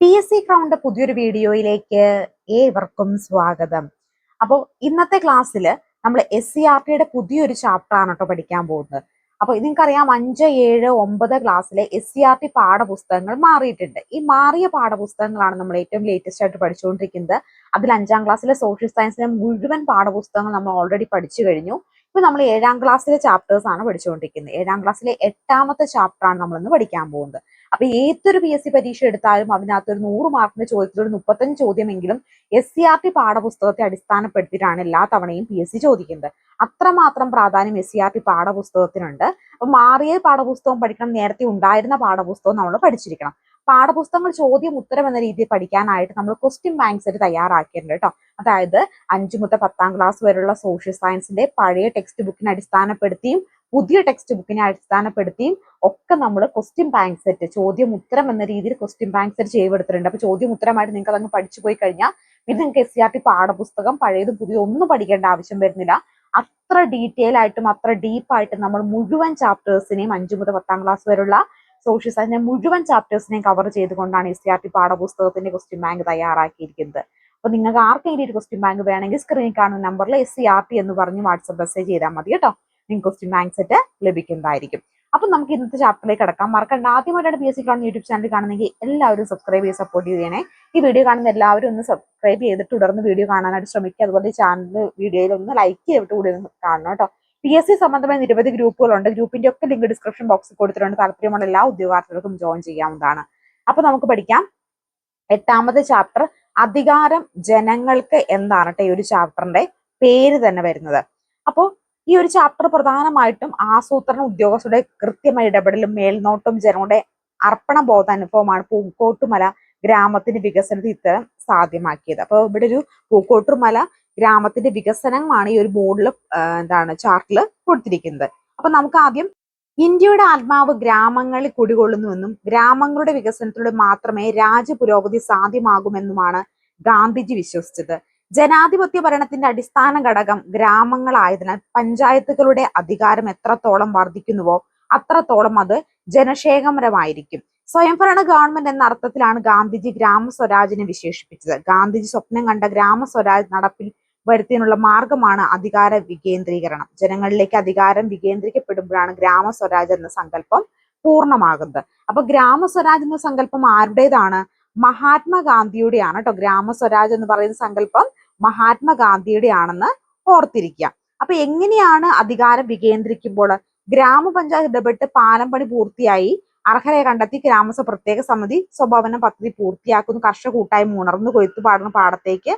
P S C crowned പുതിയൊരു വീഡിയോയിലേക്ക് ഏവർക്കും സ്വാഗതം. അപ്പോൾ ഇന്നത്തെ ക്ലാസ്സിൽ നമ്മൾ എസ് സി ആർ ടിയുടെ പുതിയൊരു ചാപ്റ്റർ ആണ് കേട്ടോ പഠിക്കാൻ പോകുന്നത്. അപ്പോൾ നിങ്ങൾക്കറിയാം അഞ്ച് ഏഴ് ഒമ്പത് ക്ലാസ്സിലെ എസ് സി ആർ ടി പാഠപുസ്തകങ്ങൾ മാറിയിട്ടുണ്ട്. ഈ മാറിയ പാഠപുസ്തകങ്ങളാണ് നമ്മൾ ഏറ്റവും ലേറ്റസ്റ്റ് ആയിട്ട് പഠിച്ചുകൊണ്ടിരിക്കുന്നത്. അതിൽ അഞ്ചാം ക്ലാസ്സിലെ സോഷ്യൽ സയൻസിലെ മുഴുവൻ പാഠപുസ്തകങ്ങൾ നമ്മൾ ഓൾറെഡി പഠിച്ചു കഴിഞ്ഞു. ഇപ്പൊ നമ്മൾ ഏഴാം ക്ലാസ്സിലെ ചാപ്റ്റേഴ്സ് ആണ് പഠിച്ചുകൊണ്ടിരിക്കുന്നത്. ഏഴാം ക്ലാസ്സിലെ എട്ടാമത്തെ ചാപ്റ്റർ ആണ് നമ്മൾ ഇന്ന് പഠിക്കാൻ പോകുന്നത്. അപ്പൊ ഏതൊരു പി എസ് സി പരീക്ഷ എടുത്താലും അതിനകത്ത് ഒരു നൂറ് മാർക്കിന്റെ ചോദ്യത്തിൽ ഒരു മുപ്പത്തഞ്ച് ചോദ്യമെങ്കിലും എസ് സി ആർ ടി പാഠപുസ്തകത്തെ അടിസ്ഥാനപ്പെടുത്തിയിട്ടാണ് എല്ലാ തവണയും പി എസ് സി ചോദിക്കുന്നത്. അത്രമാത്രം പ്രാധാന്യം എസ് സി ആർ ടി പാഠപുസ്തകത്തിനുണ്ട്. അപ്പൊ മാറിയ പാഠപുസ്തകം പഠിക്കണം നേരത്തെ ഉണ്ടായിരുന്ന പാഠപുസ്തകം നമ്മൾ പഠിച്ചിരിക്കണം. പാഠപുസ്തകങ്ങൾ ചോദ്യം ഉത്തരം എന്ന രീതിയിൽ പഠിക്കാനായിട്ട് നമ്മൾ ക്വസ്റ്റ്യൻ ബാങ്ക് സെറ്റ് തയ്യാറാക്കിയിട്ടുണ്ട് കേട്ടോ. അതായത് അഞ്ചു മുതൽ പത്താം ക്ലാസ് വരെയുള്ള സോഷ്യൽ സയൻസിന്റെ പഴയ ടെക്സ്റ്റ് ബുക്കിനെ അടിസ്ഥാനപ്പെടുത്തിയും പുതിയ ടെക്സ്റ്റ് ബുക്കിനെ അടിസ്ഥാനപ്പെടുത്തിയും ഒക്കെ നമ്മൾ ക്വസ്റ്റ്യൻ ബാങ്ക് സെറ്റ് ചോദ്യം ഉത്തരം എന്ന രീതിയിൽ ക്വസ്റ്റ്യൻ ബാങ്ക് സെറ്റ് ചെയ്തെടുത്തിട്ടുണ്ട്. അപ്പൊ ചോദ്യം ഉത്തരമായിട്ട് നിങ്ങൾക്ക് അതങ്ങ് പഠിച്ചു പോയി കഴിഞ്ഞാൽ പിന്നെ നിങ്ങൾക്ക് എസ് സി ആർ ടി പാഠപുസ്തകം പഴയതും പുതിയ ഒന്നും പഠിക്കേണ്ട ആവശ്യം വരുന്നില്ല. അത്ര ഡീറ്റെയിൽ ആയിട്ടും അത്ര ഡീപ്പായിട്ടും നമ്മൾ മുഴുവൻ ചാപ്റ്റേഴ്സിനെയും അഞ്ചു മുതൽ പത്താം ക്ലാസ് വരെയുള്ള സോഷ്യൽ സയൻസിന്റെ മുഴുവൻ ചാപ്റ്റേഴ്സിനെയും കവർ ചെയ്തുകൊണ്ടാണ് എസ് സി ആർ ടി പാഠപുസ്തകത്തിന്റെ ക്വസ്റ്റ്യൻ ബാങ്ക് തയ്യാറാക്കിയിരിക്കുന്നത്. അപ്പൊ നിങ്ങൾക്ക് ആർക്കെങ്കിലും ഒരു ക്വസ്റ്റ്യൻ ബാങ്ക് വേണമെങ്കിൽ സ്ക്രീനിൽ കാണുന്ന നമ്പറിൽ എസ് സി ആർ ടി എന്ന് പറഞ്ഞ് വാട്സപ്പ് മെസ്സേജ് ചെയ്താൽ മതി കേട്ടോ. നിങ്ങൾക്ക് ക്വസ്റ്റ്യൻ ബാങ്ക് സെറ്റ് ലഭിക്കുന്നതായിരിക്കും. അപ്പൊ നമുക്ക് ഇന്നത്തെ ചാപ്റ്ററിലേക്ക് കടക്കാം. മറക്കണ്ട. ആദ്യമായിട്ടാണ് പി എസ് സി കാണുന്ന യൂട്യൂബ് ചാനൽ കാണുന്നെങ്കിൽ എല്ലാവരും സബ്സ്ക്രൈബ് ചെയ്ത് സപ്പോർട്ട് ചെയ്യണേ ഈ വീഡിയോ കാണുന്ന എല്ലാവരും ഒന്ന് സബ്സ്ക്രൈബ് ചെയ്തിട്ട് തുടർന്ന് വീഡിയോ കാണാനായിട്ട് ശ്രമിക്കുക. അതുപോലെ ചാനൽ വീഡിയോയിൽ ഒന്ന് ലൈക്ക് ചെയ്തിട്ട് കൂടി കാണണം കേട്ടോ. പി എസ് സി സംബന്ധമായ നിരവധി ഗ്രൂപ്പുകളുണ്ട്. ഗ്രൂപ്പിന്റെ ഒക്കെ ലിങ്ക് ഡിസ്ക്രിപ്ഷൻ ബോക്സിൽ കൊടുത്തിട്ടുണ്ട്. താല്പര്യമുള്ള എല്ലാ ഉദ്യോഗാർത്ഥികൾക്കും ജോയിൻ ചെയ്യാവുന്നതാണ്. അപ്പൊ നമുക്ക് പഠിക്കാം. എട്ടാമത്തെ ചാപ്റ്റർ അധികാരം ജനങ്ങൾക്ക് എന്താണ് കേട്ടോ ഈ ഒരു ചാപ്റ്ററിന്റെ പേര് തന്നെ വരുന്നത്. അപ്പോൾ ഈ ഒരു ചാപ്റ്റർ പ്രധാനമായിട്ടും ആസൂത്രണ ഉദ്യോഗസ്ഥരുടെ കൃത്യമായ ഇടപെടലും മേൽനോട്ടം ജനങ്ങളുടെ അർപ്പണ ബോധ അനുഭവമാണ് പൂക്കോട്ടുമല ഗ്രാമത്തിന്റെ വികസനത്തിൽ ഇത്തരം സാധ്യമാക്കിയത്. അപ്പോൾ ഇവിടെ ഒരു പൂക്കോട്ടുമല ഗ്രാമത്തിന്റെ വികസനമാണ് ഈ ഒരു ബോർഡിൽ എന്താണ് ചാർട്ടിൽ കൊടുത്തിരിക്കുന്നത്. അപ്പൊ നമുക്ക് ആദ്യം ഇന്ത്യയുടെ ആത്മാവ് ഗ്രാമങ്ങളിൽ കുടികൊള്ളുന്നുവെന്നും ഗ്രാമങ്ങളുടെ വികസനത്തിലൂടെ മാത്രമേ രാജ്യ പുരോഗതി സാധ്യമാകുമെന്നുമാണ് ഗാന്ധിജി വിശ്വസിച്ചത്. ജനാധിപത്യ ഭരണത്തിന്റെ അടിസ്ഥാന ഘടകം ഗ്രാമങ്ങളായതിനാൽ പഞ്ചായത്തുകളുടെ അധികാരം എത്രത്തോളം വർദ്ധിക്കുന്നുവോ അത്രത്തോളം അത് ജനക്ഷേമപരമായിരിക്കും സ്വയംഭരണ ഗവൺമെന്റ് എന്ന അർത്ഥത്തിലാണ് ഗാന്ധിജി ഗ്രാമ ഗ്രാമസ്വരാജിനെ വിശേഷിപ്പിച്ചത്. ഗാന്ധിജി സ്വപ്നം കണ്ട ഗ്രാമ സ്വരാജ് നടപ്പിൽ വരുത്തിനുള്ള മാർഗമാണ് അധികാര വികേന്ദ്രീകരണം. ജനങ്ങളിലേക്ക് അധികാരം വികേന്ദ്രീകരിക്കപ്പെടുമ്പോഴാണ് ഗ്രാമസ്വരാജ് എന്ന സങ്കല്പം പൂർണമാകുന്നത്. അപ്പൊ ഗ്രാമസ്വരാജ് എന്ന സങ്കല്പം ആരുടേതാണ്? മഹാത്മാഗാന്ധിയുടെയാണ് കേട്ടോ ഗ്രാമസ്വരാജ് എന്ന് പറയുന്ന സങ്കല്പം മഹാത്മാഗാന്ധിയുടെ ആണെന്ന് ഓർത്തിരിക്കുക. അപ്പൊ എങ്ങനെയാണ് അധികാരം വികേന്ദ്രിക്കുമ്പോൾ? ഗ്രാമപഞ്ചായത്ത് ഇടപെട്ട് പാലം പണി പൂർത്തിയായി അർഹരെ കണ്ടെത്തി ഗ്രാമസഭ പ്രത്യേക സമിതി സ്വഭവന പദ്ധതി പൂർത്തിയാക്കുന്നു കർഷക കൂട്ടായ്മ ഉണർന്നു കൊയ്ത്തു പാടുന്ന പാടത്തേക്ക്.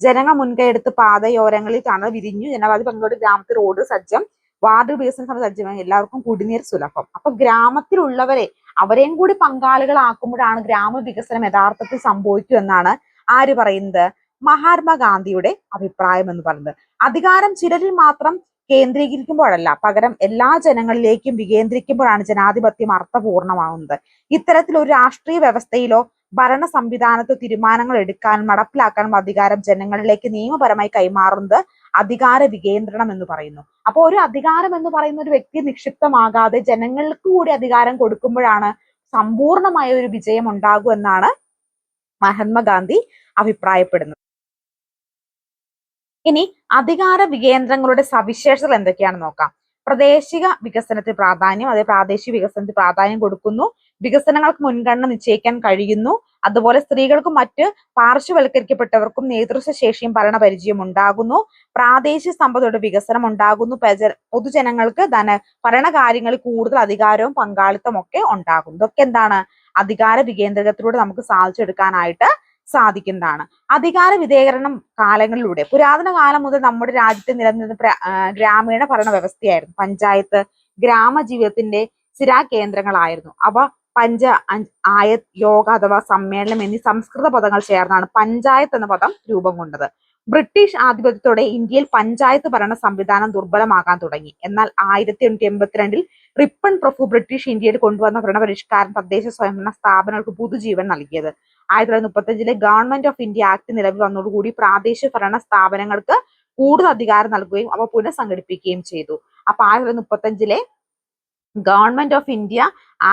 ജനങ്ങൾ മുൻകൈ എടുത്ത് പാതയോരങ്ങളിൽ തണൽ വിരിഞ്ഞു ജനവാദി പങ്കോട് ഗ്രാമത്തിൽ റോഡ് സജ്ജം. വാർഡ് വികസന സമിതി സജ്ജമായി എല്ലാവർക്കും കുടിനീർ സുലഭം. അപ്പൊ ഗ്രാമത്തിലുള്ളവരെ അവരെയും കൂടി പങ്കാളികളാക്കുമ്പോഴാണ് ഗ്രാമവികസനം യഥാർത്ഥത്തിൽ സംഭവിക്കൂ എന്നാണ് ആര് പറയുന്നത്? മഹാത്മാഗാന്ധിയുടെ അഭിപ്രായം എന്ന് പറയുന്നത്. അധികാരം ചിലരിൽ മാത്രം കേന്ദ്രീകരിക്കുമ്പോഴല്ല പകരം എല്ലാ ജനങ്ങളിലേക്കും വികേന്ദ്രിക്കുമ്പോഴാണ് ജനാധിപത്യം അർത്ഥപൂർണമാവുന്നത്. ഇത്തരത്തിൽ ഒരു രാഷ്ട്രീയ വ്യവസ്ഥയിലോ ഭരണ സംവിധാനത്തോ തീരുമാനങ്ങൾ എടുക്കാനും നടപ്പിലാക്കാനും അധികാരം ജനങ്ങളിലേക്ക് നിയമപരമായി കൈമാറുന്നത് അധികാര വികേന്ദ്രണം എന്ന് പറയുന്നു. അപ്പോൾ ഒരു അധികാരം എന്ന് പറയുന്ന ഒരു വ്യക്തി നിക്ഷിപ്തമാകാതെ ജനങ്ങൾക്ക് കൂടി അധികാരം കൊടുക്കുമ്പോഴാണ് സമ്പൂർണമായ ഒരു വിജയം ഉണ്ടാകൂ എന്നാണ് മഹാത്മാഗാന്ധി അഭിപ്രായപ്പെടുന്നത്. ഇനി അധികാര വികേന്ദ്രങ്ങളുടെ സവിശേഷതകൾ എന്തൊക്കെയാണെന്ന് നോക്കാം. പ്രാദേശിക വികസനത്തിന് പ്രാധാന്യം അതായത് പ്രാദേശിക വികസനത്തിന് പ്രാധാന്യം കൊടുക്കുന്നു. വികസനങ്ങൾക്ക് മുൻഗണന നിശ്ചയിക്കാൻ കഴിയുന്നു. അതുപോലെ സ്ത്രീകൾക്കും മറ്റ് പാർശ്വവൽക്കരിക്കപ്പെട്ടവർക്കും നേതൃത്വശേഷിയും ഭരണപരിചയം ഉണ്ടാകുന്നു. പ്രാദേശിക സമ്പദയുടെ വികസനം ഉണ്ടാകുന്നു. പൊതുജനങ്ങൾക്ക് ധന ഭരണകാര്യങ്ങളിൽ കൂടുതൽ അധികാരവും പങ്കാളിത്തവും ഒക്കെ ഉണ്ടാകുന്നു. ഇതൊക്കെ എന്താണ്? അധികാര വികേന്ദ്രത്തിലൂടെ നമുക്ക് സാധിച്ചെടുക്കാനായിട്ട് സാധിക്കുന്നതാണ്. അധികാര വിധേയകരണം കാലങ്ങളിലൂടെ പുരാതന കാലം മുതൽ നമ്മുടെ രാജ്യത്ത് നിലനിന്ന ഗ്രാമീണ ഭരണ വ്യവസ്ഥയായിരുന്നു പഞ്ചായത്ത് ഗ്രാമജീവിതത്തിന്റെ സ്ഥിരാ കേന്ദ്രങ്ങളായിരുന്നു അവ പഞ്ച ആയത് യോഗ അഥവാ സമ്മേളനം എന്നീ സംസ്കൃത പദങ്ങൾ ചേർന്നാണ് പഞ്ചായത്ത് എന്ന പദം രൂപം കൊണ്ടത്. ബ്രിട്ടീഷ് ആധിപത്യത്തോടെ ഇന്ത്യയിൽ പഞ്ചായത്ത് ഭരണ സംവിധാനം ദുർബലമാകാൻ തുടങ്ങി. എന്നാൽ ആയിരത്തി എണ്ണൂറ്റി എൺപത്തിരണ്ടിൽ റിപ്പൺ പ്രഭു ബ്രിട്ടീഷ് ഇന്ത്യയിൽ കൊണ്ടുവന്ന ഭരണപരിഷ്കാരം തദ്ദേശ സ്വയംഭരണ സ്ഥാപനങ്ങൾക്ക് പുതുജീവൻ നൽകിയത്. ആയിരത്തി തൊള്ളായിരത്തി മുപ്പത്തഞ്ചിലെ ഗവൺമെന്റ് ഓഫ് ഇന്ത്യ ആക്ട് നിലവിൽ വന്നതോടുകൂടി പ്രാദേശിക ഭരണ സ്ഥാപനങ്ങൾക്ക് കൂടുതൽ അധികാരം നൽകുകയും അവ പുനഃസംഘടിപ്പിക്കുകയും ചെയ്തു. അപ്പൊ ആയിരത്തി തൊള്ളായിരത്തി മുപ്പത്തഞ്ചിലെ ഗവൺമെന്റ് ഓഫ് ഇന്ത്യ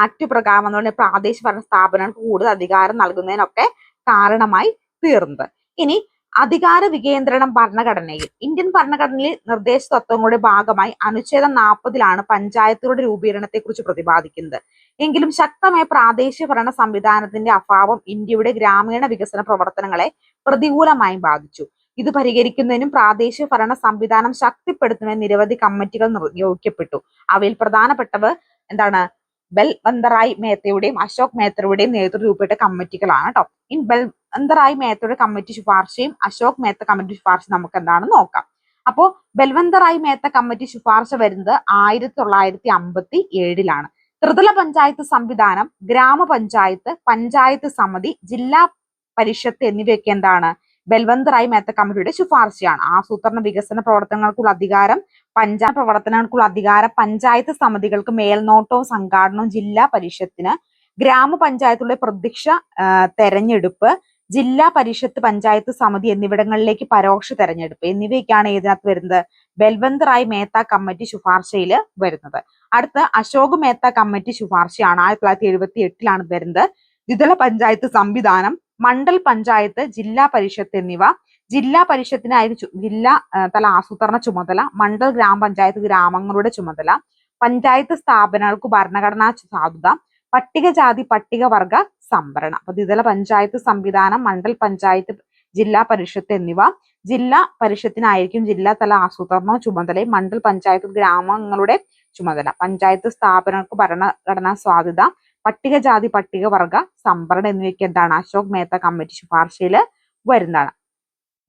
ആക്ട് പ്രകാരം അതുകൊണ്ട് പ്രാദേശിക ഭരണ സ്ഥാപനങ്ങൾക്ക് കൂടുതൽ അധികാരം നൽകുന്നതിനൊക്കെ കാരണമായി തീർന്നത്. ഇനി അധികാര വികേന്ദ്രണം ഭരണഘടനയിൽ ഇന്ത്യൻ ഭരണഘടനയിൽ നിർദ്ദേശ തത്വങ്ങളുടെ ഭാഗമായി അനുച്ഛേദം നാൽപ്പതിലാണ് പഞ്ചായത്തുകളുടെ രൂപീകരണത്തെ കുറിച്ച് പ്രതിപാദിക്കുന്നത്. എങ്കിലും ശക്തമായ പ്രാദേശിക ഭരണ സംവിധാനത്തിന്റെ അഭാവം ഇന്ത്യയുടെ ഗ്രാമീണ വികസന പ്രവർത്തനങ്ങളെ പ്രതികൂലമായി ബാധിച്ചു. ഇത് പരിഹരിക്കുന്നതിനും പ്രാദേശിക ഭരണ സംവിധാനം ശക്തിപ്പെടുത്തുന്നതിന് നിരവധി കമ്മിറ്റികൾ നിയോഗിക്കപ്പെട്ടു. അവയിൽ പ്രധാനപ്പെട്ടവ എന്താണ്? ബൽവന്തറായ് മേത്തയുടെയും അശോക് മേത്തയുടെയും നേതൃത്വം രൂപപ്പെട്ട കമ്മിറ്റികളാണ് കേട്ടോ ഇൻ ബൽവന്തറായ് മേത്തയുടെ കമ്മിറ്റി ശുപാർശയും അശോക് മേത്ത കമ്മിറ്റി ശുപാർശയും നമുക്ക് എന്താണെന്ന് നോക്കാം. അപ്പോ ബൽവന്തറായ് മേത്ത കമ്മിറ്റി ശുപാർശ വരുന്നത് ആയിരത്തി തൊള്ളായിരത്തി അമ്പത്തി ഏഴിലാണ് ത്രിതല പഞ്ചായത്ത് സംവിധാനം ഗ്രാമപഞ്ചായത്ത് പഞ്ചായത്ത് സമിതി ജില്ലാ പരിഷത്ത് എന്നിവയൊക്കെ എന്താണ്? ബൽവന്തറായ് മേത്ത കമ്മിറ്റിയുടെ ശുപാർശയാണ്. ആസൂത്രണ വികസന പ്രവർത്തനങ്ങൾക്കുള്ള അധികാരം പഞ്ചായത്ത് പ്രവർത്തനങ്ങൾക്കുള്ള അധികാരം പഞ്ചായത്ത് സമിതികൾക്ക് മേൽനോട്ടവും സംഘാടനവും ജില്ലാ പരിഷത്തിന് ഗ്രാമപഞ്ചായത്തുകളുടെ പ്രത്യക്ഷ തെരഞ്ഞെടുപ്പ് ജില്ലാ പരിഷത്ത് പഞ്ചായത്ത് സമിതി എന്നിവിടങ്ങളിലേക്ക് പരോക്ഷ തെരഞ്ഞെടുപ്പ് എന്നിവയൊക്കെയാണ് ഇതിനകത്ത് വരുന്നത്. ബൽവന്ത് റായ് മേത്ത കമ്മിറ്റി ശുപാർശയിൽ വരുന്നത്. അടുത്ത അശോക് മേത്ത കമ്മിറ്റി ശുപാർശയാണ് ആയിരത്തി തൊള്ളായിരത്തി എഴുപത്തി എട്ടിലാണ് വരുന്നത്. ദ്വിതല പഞ്ചായത്ത് സംവിധാനം മണ്ഡൽ പഞ്ചായത്ത് ജില്ലാ പരിഷത്ത് എന്നിവ ജില്ലാ പരിഷത്തിനായിരുന്നു ജില്ലാ തല ആസൂത്രണ ചുമതല മണ്ഡൽ ഗ്രാമപഞ്ചായത്ത് ഗ്രാമങ്ങളുടെ ചുമതല പഞ്ചായത്ത് സ്ഥാപനങ്ങൾക്ക് ഭരണഘടനാ സാധുത പട്ടികജാതി പട്ടികവർഗ സംവരണം. അപ്പൊ ദ്വിതല പഞ്ചായത്ത് സംവിധാനം മണ്ഡൽ പഞ്ചായത്ത് ജില്ലാ പരിഷത്ത് എന്നിവ ജില്ലാ പരിഷത്തിനായിരിക്കും ജില്ലാ തല ആസൂത്രണ ചുമതലയും മണ്ഡൽ പഞ്ചായത്ത് ഗ്രാമങ്ങളുടെ ചുമതല. പഞ്ചായത്ത് സ്ഥാപനങ്ങൾക്ക് ഭരണഘടനാ സ്വാധീനത പട്ടികജാതി പട്ടികവർഗ സംവരണം എന്നിവയ്ക്ക് എന്താണ്? അശോക് മേത്ത കമ്മിറ്റി ശുപാർശയിൽ വരുന്നതാണ്.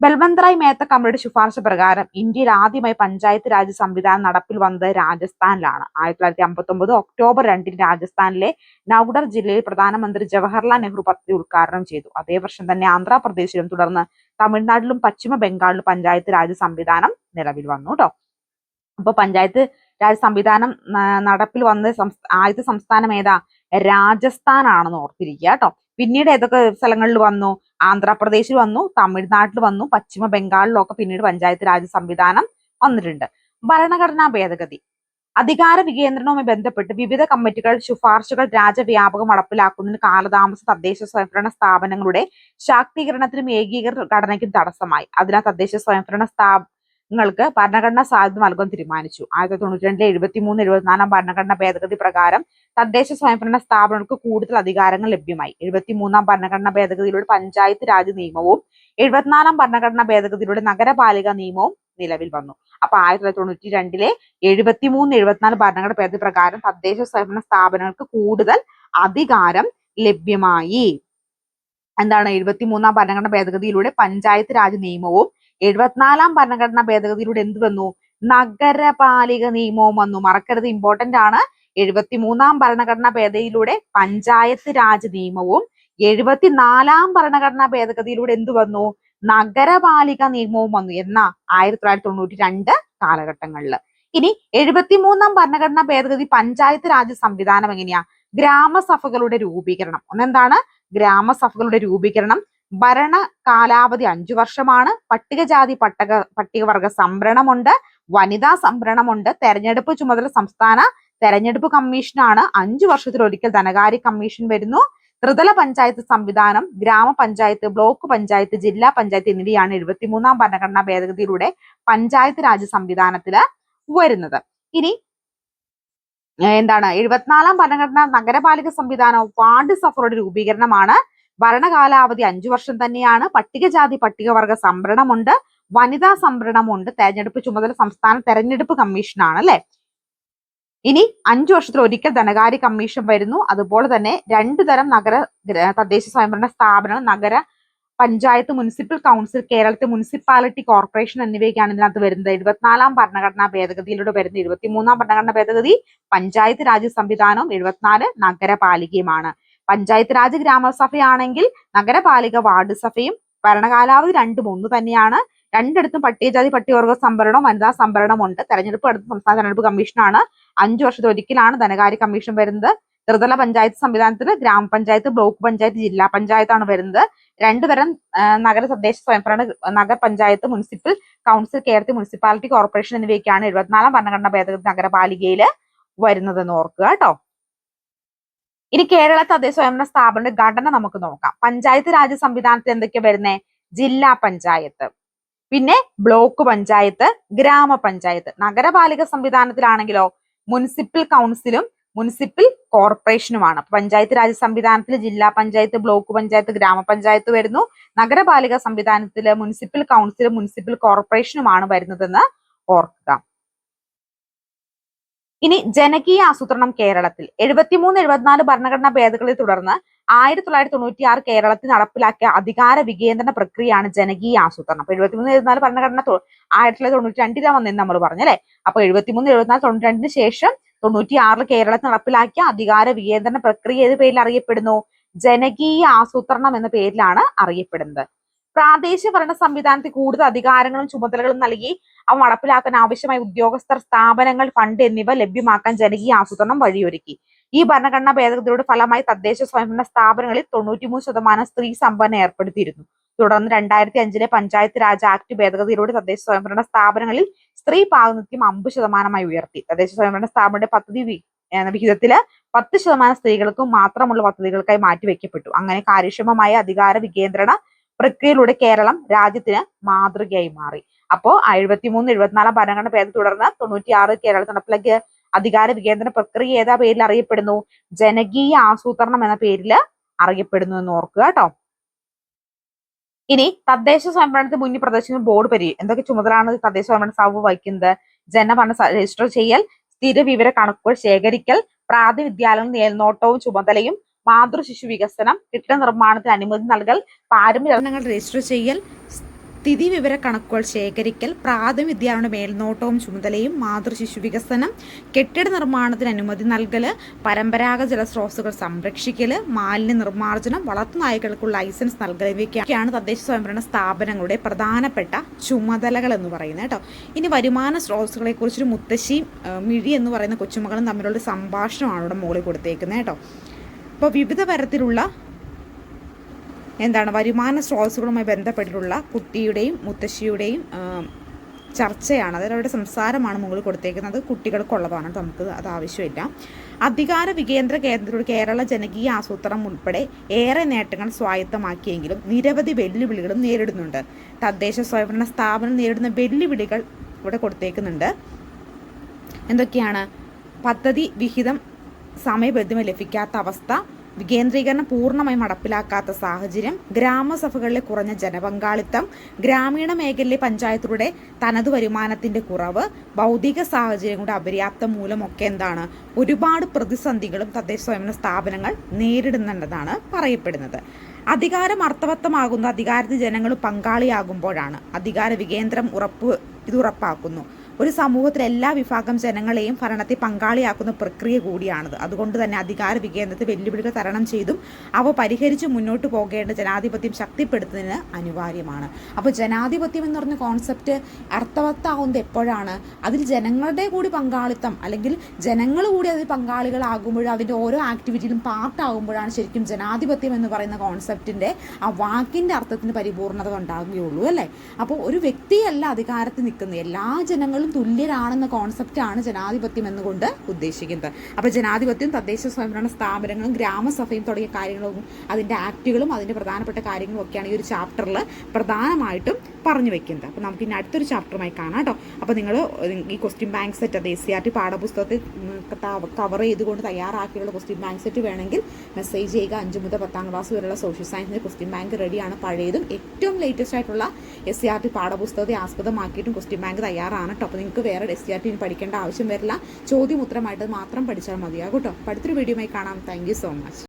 ബൽവന്തറായ് മേത്ത കമ്മിറ്റിയുടെ ശുപാർശ പ്രകാരം ഇന്ത്യയിൽ ആദ്യമായി പഞ്ചായത്ത് രാജ് സംവിധാനം നടപ്പിൽ വന്നത് രാജസ്ഥാനിലാണ്. ആയിരത്തി തൊള്ളായിരത്തി അമ്പത്തി ഒമ്പത് ഒക്ടോബർ രണ്ടിന് രാജസ്ഥാനിലെ നൌഡർ ജില്ലയിൽ പ്രധാനമന്ത്രി ജവഹർലാൽ നെഹ്റു പദ്ധതി ഉദ്ഘാടനം ചെയ്തു. അതേ വർഷം തന്നെ ആന്ധ്രാപ്രദേശിലും തുടർന്ന് തമിഴ്നാട്ടിലും പശ്ചിമ ബംഗാളിലും പഞ്ചായത്ത് രാജ് സംവിധാനം നിലവിൽ വന്നു കേട്ടോ അപ്പൊ പഞ്ചായത്ത് രാജ് സംവിധാനം നടപ്പിൽ വന്ന ആദ്യത്തെ സംസ്ഥാനം ഏതാ? രാജസ്ഥാനാണെന്ന് ഓർത്തിരിക്കുക കേട്ടോ. പിന്നീട് ഏതൊക്കെ സ്ഥലങ്ങളിൽ വന്നു? ആന്ധ്രാപ്രദേശിൽ വന്നു തമിഴ്നാട്ടിൽ വന്നു പശ്ചിമ ബംഗാളിലൊക്കെ പിന്നീട് പഞ്ചായത്ത് രാജ് സംവിധാനം വന്നിട്ടുണ്ട്. ഭരണഘടനാ ഭേദഗതി. അധികാര വികേന്ദ്രണവുമായി ബന്ധപ്പെട്ട് വിവിധ കമ്മിറ്റികൾ ശുപാർശകൾ രാജ്യവ്യാപകം നടപ്പിലാക്കുന്നതിന് കാലതാമസ തദ്ദേശ സ്വയംഭരണ സ്ഥാപനങ്ങളുടെ ശാക്തീകരണത്തിനും ഏകീകൃത ഘടനയ്ക്കും തടസ്സമായി. അതിനാൽ തദ്ദേശ സ്വയംഭരണ സ്ഥാപ ങ്ങൾക്ക് ഭരണഘടനാ സാധ്യത നൽകാൻ തീരുമാനിച്ചു. ആയിരത്തി തൊണ്ണൂറ്റി രണ്ടിലെ എഴുപത്തി മൂന്ന് എഴുപത്തിനാലാം ഭരണഘടനാ ഭേദഗതി പ്രകാരം തദ്ദേശ സ്വയംഭരണ സ്ഥാപനങ്ങൾക്ക് കൂടുതൽ അധികാരങ്ങൾ ലഭ്യമായി. എഴുപത്തി മൂന്നാം ഭരണഘടനാ ഭേദഗതിയിലൂടെ പഞ്ചായത്ത് രാജ് നിയമവും എഴുപത്തിനാലാം ഭരണഘടനാ ഭേദഗതിയിലൂടെ നഗരപാലിക നിയമവും നിലവിൽ വന്നു. അപ്പൊ ആയിരത്തി തൊള്ളായിരത്തി തൊണ്ണൂറ്റി രണ്ടിലെ എഴുപത്തി മൂന്ന് എഴുപത്തിനാല് ഭരണഘടന ഭേദഗതി പ്രകാരം തദ്ദേശ സ്വയംഭരണ സ്ഥാപനങ്ങൾക്ക് കൂടുതൽ അധികാരം ലഭ്യമായി. എന്താണ്? എഴുപത്തി മൂന്നാം ഭരണഘടന ഭേദഗതിയിലൂടെ പഞ്ചായത്ത് രാജ് നിയമവും എഴുപത്തിനാലാം ഭരണഘടനാ ഭേദഗതിയിലൂടെ എന്ത് വന്നു? നഗരപാലിക നിയമവും വന്നു. മറക്കരുത് ഇമ്പോർട്ടന്റ് ആണ്. എഴുപത്തിമൂന്നാം ഭരണഘടനാ ഭേദഗതിയിലൂടെ പഞ്ചായത്ത് രാജ് നിയമവും എഴുപത്തിനാലാം ഭരണഘടനാ ഭേദഗതിയിലൂടെ എന്ത് വന്നു? നഗരപാലിക നിയമവും വന്നു എന്ന ആയിരത്തി തൊള്ളായിരത്തി തൊണ്ണൂറ്റി രണ്ട് കാലഘട്ടങ്ങളിൽ ഇനി എഴുപത്തിമൂന്നാം ഭരണഘടനാ ഭേദഗതി പഞ്ചായത്ത് രാജ് സംവിധാനം എങ്ങനെയാ? ഗ്രാമസഭകളുടെ രൂപീകരണം. ഒന്നെന്താണ്? ഗ്രാമസഭകളുടെ രൂപീകരണം. ഭരണ കാലാവധി അഞ്ചു വർഷമാണ്. പട്ടികജാതി പട്ടക പട്ടികവർഗ സംവരണമുണ്ട്. വനിതാ സംവരണമുണ്ട്. തെരഞ്ഞെടുപ്പ് ചുമതല സംസ്ഥാന തെരഞ്ഞെടുപ്പ് കമ്മീഷനാണ്. അഞ്ചു വർഷത്തിലൊരിക്കൽ ധനകാര്യ കമ്മീഷൻ വരുന്നു. ത്രിതല പഞ്ചായത്ത് സംവിധാനം ഗ്രാമപഞ്ചായത്ത് ബ്ലോക്ക് പഞ്ചായത്ത് ജില്ലാ പഞ്ചായത്ത് എന്നിവയാണ് എഴുപത്തിമൂന്നാം ഭരണഘടനാ ഭേദഗതിയിലൂടെ പഞ്ചായത്ത് രാജ് സംവിധാനത്തിൽ വരുന്നത്. ഇനി എന്താണ്? എഴുപത്തിനാലാം ഭരണഘടനാ നഗരപാലിക സംവിധാനം വാർഡ് സഫറുടെ രൂപീകരണമാണ്. ഭരണകാലാവധി അഞ്ചു വർഷം തന്നെയാണ്. പട്ടികജാതി പട്ടികവർഗ സംവരണമുണ്ട്. വനിതാ സംവരണമുണ്ട്. തെരഞ്ഞെടുപ്പ് ചുമതല സംസ്ഥാന തെരഞ്ഞെടുപ്പ് കമ്മീഷനാണ് അല്ലെ? ഇനി അഞ്ചു വർഷത്തിൽ ഒരിക്കൽ ധനകാര്യ കമ്മീഷൻ വരുന്നു. അതുപോലെ തന്നെ രണ്ടു തരം നഗര തദ്ദേശ സ്വയംഭരണ സ്ഥാപനങ്ങൾ നഗര പഞ്ചായത്ത് മുനിസിപ്പൽ കൗൺസിൽ കേരളത്തെ മുനിസിപ്പാലിറ്റി കോർപ്പറേഷൻ എന്നിവയൊക്കെയാണ് ഇതിനകത്ത് വരുന്നത്. എഴുപത്തിനാലാം ഭരണഘടനാ ഭേദഗതിയിലൂടെ വരുന്ന ഇരുപത്തിമൂന്നാം ഭരണഘടനാ ഭേദഗതി പഞ്ചായത്ത് രാജ് സംവിധാനവും എഴുപത്തിനാല് നഗരപാലികയുമാണ്. പഞ്ചായത്ത് രാജ് ഗ്രാമസഭയാണെങ്കിൽ നഗരപാലിക വാർഡ് സഭയും ഭരണകാലാവധി രണ്ടും ഒന്ന് തന്നെയാണ്. രണ്ടിടത്തും പട്ടികജാതി പട്ടികവർഗ സംവരണം വനിതാ സംവരണം ഉണ്ട് തെരഞ്ഞെടുപ്പ് അടുത്ത സംസ്ഥാന തെരഞ്ഞെടുപ്പ് കമ്മീഷനാണ്. അഞ്ചു വർഷത്തിൽ ഒരിക്കലാണ് ധനകാര്യ കമ്മീഷൻ വരുന്നത്. ത്രിതല പഞ്ചായത്ത് സംവിധാനത്തിൽ ഗ്രാമപഞ്ചായത്ത് ബ്ലോക്ക് പഞ്ചായത്ത് ജില്ലാ പഞ്ചായത്താണ് വരുന്നത്. രണ്ടു തരം നഗര തദ്ദേശ സ്വയംഭരണ നഗരപഞ്ചായത്ത് മുനിസിപ്പൽ കൗൺസിൽ കേരളത്തിൽ മുനിസിപ്പാലിറ്റി കോർപ്പറേഷൻ എന്നിവയൊക്കെയാണ് എഴുപത്തിനാലാം ഭരണഘടനാ ഭേദഗതി നഗരപാലികയിൽ വരുന്നതെന്ന് ഓർക്കുക കേട്ടോ. ഇനി കേരള തദ്ദേശ സ്വയംഭരണ സ്ഥാപനത്തിന്റെ ഘടന നമുക്ക് നോക്കാം. പഞ്ചായത്ത് രാജ് സംവിധാനത്തിൽ എന്തൊക്കെയാ വരുന്നേ? ജില്ലാ പഞ്ചായത്ത്. പിന്നെ ബ്ലോക്ക് പഞ്ചായത്ത് ഗ്രാമപഞ്ചായത്ത് നഗരപാലിക സംവിധാനത്തിലാണെങ്കിലോ മുനിസിപ്പൽ കൗൺസിലും മുനിസിപ്പൽ കോർപ്പറേഷനുമാണ്. പഞ്ചായത്ത് രാജ് സംവിധാനത്തിൽ ജില്ലാ പഞ്ചായത്ത് ബ്ലോക്ക് പഞ്ചായത്ത് ഗ്രാമപഞ്ചായത്ത് വരുന്നു. നഗരപാലിക സംവിധാനത്തിൽ മുനിസിപ്പൽ കൗൺസിലും മുനിസിപ്പൽ കോർപ്പറേഷനുമാണ് വരുന്നതെന്ന് ഓർക്കുക. ഇനി ജനകീയ ആസൂത്രണം കേരളത്തിൽ. എഴുപത്തിമൂന്ന് എഴുപത്തിനാല് ഭരണഘടനാ ഭേദഗതികളെ തുടർന്ന് ആയിരത്തി തൊള്ളായിരത്തി തൊണ്ണൂറ്റി ആറ് കേരളത്തിൽ നടപ്പിലാക്കിയ അധികാര വികേന്ദ്രണ പ്രക്രിയയാണ് ജനകീയ ആസൂത്രണം. അപ്പൊ എഴുപത്തിമൂന്ന് എഴുപത്തിനാല് ഭരണഘടന ആയിരത്തി തൊള്ളായിരത്തി തൊണ്ണൂറ്റി രണ്ടിലാണ് വന്നെന്ന് നമ്മൾ പറഞ്ഞു അല്ലെ? അപ്പൊ എഴുപത്തിമൂന്ന് എഴുപത്തിനാല് തൊണ്ണൂറ്റി രണ്ടിന് ശേഷം തൊണ്ണൂറ്റി ആറിൽ കേരളത്തിൽ നടപ്പിലാക്കിയ അധികാര വികേന്ദ്രണ പ്രക്രിയ ഏത് പേരിൽ അറിയപ്പെടുന്നു? ജനകീയ ആസൂത്രണം എന്ന പേരിലാണ് അറിയപ്പെടുന്നത്. പ്രാദേശിക ഭരണ സംവിധാനത്തിൽ കൂടുതൽ അധികാരങ്ങളും ചുമതലകളും നൽകി അവ നടപ്പിലാക്കാൻ ആവശ്യമായ ഉദ്യോഗസ്ഥർ സ്ഥാപനങ്ങൾ ഫണ്ട് എന്നിവ ലഭ്യമാക്കാൻ ജനകീയ ആസൂത്രണം വഴിയൊരുക്കി. ഈ ഭരണഘടനാ ഭേദഗതിയുടെ ഫലമായി തദ്ദേശ സ്വയംഭരണ സ്ഥാപനങ്ങളിൽ തൊണ്ണൂറ്റിമൂന്ന് ശതമാനം സ്ത്രീ സംഭരണം ഏർപ്പെടുത്തിയിരുന്നു. തുടർന്ന് രണ്ടായിരത്തി അഞ്ചിലെ പഞ്ചായത്ത് രാജ് ആക്ട് ഭേദഗതിയിലൂടെ തദ്ദേശ സ്വയംഭരണ സ്ഥാപനങ്ങളിൽ സ്ത്രീ പ്രാതിനിധ്യം അമ്പത് ശതമാനമായി ഉയർത്തി. തദ്ദേശ സ്വയംഭരണ സ്ഥാപനയുടെ പദ്ധതി വിഹിതത്തിൽ പത്ത് ശതമാനം സ്ത്രീകൾക്കും മാത്രമുള്ള പദ്ധതികൾക്കായി മാറ്റിവെക്കപ്പെട്ടു. അങ്ങനെ കാര്യക്ഷമമായ അധികാര വികേന്ദ്രണ പ്രക്രിയയിലൂടെ കേരളം രാജ്യത്തിന് മാതൃകയായി മാറി. അപ്പോ എഴുപത്തിമൂന്ന് എഴുപത്തിനാലാം ഭരണഘടന ഭേദം തുടർന്ന് തൊണ്ണൂറ്റിയാറ് കേരളത്തിൽ നടപ്പിലാക്കിയ അധികാര വികേന്ദ്ര പ്രക്രിയ ഏതാ പേരിൽ അറിയപ്പെടുന്നു? ജനകീയ ആസൂത്രണം എന്ന പേരിൽ അറിയപ്പെടുന്നു എന്ന് ഓർക്കുക കേട്ടോ. ഇനി തദ്ദേശ സ്വയംഭരണത്തിന് മുന്നിൽ പ്രദർശിക്കുന്ന ബോർഡ് പരി എന്തൊക്കെ ചുമതലയാണ് തദ്ദേശ സ്വയംഭരണ സ്ഥാപനം വഹിക്കുന്നത്? ജനഭരണ രജിസ്റ്റർ ചെയ്യൽ സ്ഥിര വിവര കണക്കുകൾ ശേഖരിക്കൽ പ്രാതിവിദ്യാലയങ്ങൾ മേൽനോട്ടവും ചുമതലയും മാതൃ ശിശു വികസനം കെട്ടിട നിർമ്മാണത്തിന് അനുമതി നൽകൽ പാരമ്പര്യ രജിസ്റ്റർ ചെയ്യൽ സ്ഥിതി വിവര കണക്കുകൾ ശേഖരിക്കൽ പ്രാഥമിക വിദ്യാലയ മേൽനോട്ടവും ചുമതലയും മാതൃശിശു വികസനം കെട്ടിട നിർമ്മാണത്തിന് അനുമതി നൽകൽ പരമ്പരാഗത ജലസ്രോതസ്സുകൾ സംരക്ഷിക്കൽ മാലിന്യ നിർമ്മാർജനം വളർത്തുനായ്ക്കൾക്കുള്ള ലൈസൻസ് നൽകൽ ഇവയൊക്കെയാണ് തദ്ദേശ സ്വയംഭരണ സ്ഥാപനങ്ങളുടെ പ്രധാനപ്പെട്ട ചുമതലകൾ എന്ന് പറയുന്നത് കേട്ടോ. ഇനി വരുമാന സ്രോതസ്സുകളെ കുറിച്ചൊരു മുത്തശ്ശിയും മിഴി എന്ന് പറയുന്ന കൊച്ചുമകളും തമ്മിലുള്ള സംഭാഷണമാണ് ഇവിടെ മുകളിൽ കൊടുത്തേക്കുന്നത് കേട്ടോ. അപ്പോൾ വിവിധ തരത്തിലുള്ള എന്താണ് വരുമാന സ്രോതസ്സുകളുമായി ബന്ധപ്പെട്ടിട്ടുള്ള കുട്ടിയുടെയും മുത്തശ്ശിയുടെയും ചർച്ചയാണ്. അതായത് അവരുടെ സംസാരമാണ് മുകളിൽ കൊടുത്തേക്കുന്നത്. കുട്ടികൾക്കുള്ളതാണ്. നമുക്ക് അത് ആവശ്യമില്ല. അധികാര വികേന്ദ്ര കേന്ദ്രത്തിലൂടെ കേരള ജനകീയ ആസൂത്രണം ഉൾപ്പെടെ ഏറെ നേട്ടങ്ങൾ സ്വായത്തമാക്കിയെങ്കിലും നിരവധി വെല്ലുവിളികളും നേരിടുന്നുണ്ട്. തദ്ദേശ സ്വയംഭരണ സ്ഥാപനം നേരിടുന്ന വെല്ലുവിളികൾ ഇവിടെ കൊടുത്തേക്കുന്നുണ്ട്. എന്തൊക്കെയാണ്? പദ്ധതി വിഹിതം സമയബന്ധിതമായി ലഭിക്കാത്ത അവസ്ഥ വികേന്ദ്രീകരണം പൂർണമായി നടപ്പിലാക്കാത്ത സാഹചര്യം ഗ്രാമസഭകളിലെ കുറഞ്ഞ ജനപങ്കാളിത്തം ഗ്രാമീണ മേഖലയിലെ പഞ്ചായത്തുകളുടെ തനത് വരുമാനത്തിന്റെ കുറവ് ഭൗതിക സാഹചര്യങ്ങളുടെ അപര്യാപ്തം മൂലമൊക്കെ എന്താണ് ഒരുപാട് പ്രതിസന്ധികളും തദ്ദേശ സ്വയംഭരണ സ്ഥാപനങ്ങൾ നേരിടുന്നുണ്ടെന്നാണ് പറയപ്പെടുന്നത്. അധികാരം അർത്ഥവത്തമാകുന്ന അധികാരത്തിൽ ജനങ്ങൾ പങ്കാളിയാകുമ്പോഴാണ് അധികാര വികേന്ദ്രം ഉറപ്പ് ഇത് ഉറപ്പാക്കുന്നു. ഒരു സമൂഹത്തിലെ എല്ലാ വിഭാഗം ജനങ്ങളെയും ഭരണത്തെ പങ്കാളിയാക്കുന്ന പ്രക്രിയ കൂടിയാണത്. അതുകൊണ്ട് തന്നെ അധികാര വികേന്ദ്രത്തെ വെല്ലുവിളികൾ തരണം ചെയ്തും അവ പരിഹരിച്ച് മുന്നോട്ട് പോകേണ്ട ജനാധിപത്യം ശക്തിപ്പെടുത്തുന്നതിന് അനിവാര്യമാണ്. അപ്പോൾ ജനാധിപത്യം എന്ന് പറഞ്ഞ കോൺസെപ്റ്റ് അർത്ഥവത്താവുന്നത് എപ്പോഴാണ്? അതിൽ ജനങ്ങളുടെ കൂടി പങ്കാളിത്തം അല്ലെങ്കിൽ ജനങ്ങൾ കൂടി അതിൽ പങ്കാളികളാകുമ്പോഴും അതിന്റെ ഓരോ ആക്ടിവിറ്റിയിലും പാർട്ടാകുമ്പോഴാണ് ശരിക്കും ജനാധിപത്യം എന്ന് പറയുന്ന കോൺസെപ്റ്റിന്റെ ആ വാക്കിന്റെ അർത്ഥത്തിന് പരിപൂർണത ഉണ്ടാകുകയുള്ളൂ അല്ലേ? അപ്പോൾ ഒരു വ്യക്തിയല്ല അധികാരത്തിൽ നിൽക്കുന്നത്. എല്ലാ ജനങ്ങളും തുല്യരാണെന്ന കോൺസെപ്റ്റാണ് ജനാധിപത്യം എന്നുകൊണ്ട് ഉദ്ദേശിക്കുന്നത്. അപ്പോൾ ജനാധിപത്യം തദ്ദേശ സ്വയംഭരണ സ്ഥാപനങ്ങളും ഗ്രാമസഭയും തുടങ്ങിയ കാര്യങ്ങളും അതിന്റെ ആക്റ്റുകളും അതിന്റെ പ്രധാനപ്പെട്ട കാര്യങ്ങളും ഒക്കെയാണ് ഈ ഒരു ചാപ്റ്ററിൽ പ്രധാനമായിട്ടും പറഞ്ഞു വെക്കുന്നത്. അപ്പോൾ നമുക്ക് ഇനി അടുത്തൊരു ചാപ്റ്ററുമായി കാണാം കേട്ടോ. അപ്പോൾ നിങ്ങൾ ഈ ക്വസ്റ്റ്യൻ ബാങ്ക് സെറ്റ് അത് എസ് സി ആർ ടി പാഠപുസ്തകത്തിൽ കവർ ചെയ്തുകൊണ്ട് തയ്യാറാക്കിയുള്ള ക്വസ്റ്റ്യൻ ബാങ്ക് സെറ്റ് വേണമെങ്കിൽ മെസ്സേജ് ചെയ്യുക. അഞ്ച് മുതൽ പത്താം ക്ലാസ് വരെയുള്ള സോഷ്യൽ സയൻസിന്റെ ക്വസ്റ്റ്യൻ ബാങ്ക് റെഡിയാണ് പഴയതും ഏറ്റവും ലേറ്റസ്റ്റ് ആയിട്ടുള്ള എസ് സി ആർ ടി പാഠപുസ്തകത്തെ ആസ്പദമാക്കിയിട്ടും ക്വസ്റ്റ്യൻ ബാങ്ക് തയ്യാറാണ് കേട്ടോ. അപ്പോൾ നിങ്ങൾക്ക് വേറെ എസ് ആർ ടി പഠിക്കേണ്ട ആവശ്യം വരില്ല. ചോദ്യം ഉത്തരമായിട്ട് മാത്രം പഠിച്ചാൽ മതിയാകും കേട്ടോ. അടുത്തൊരു വീഡിയോയുമായി കാണാം. Thank so much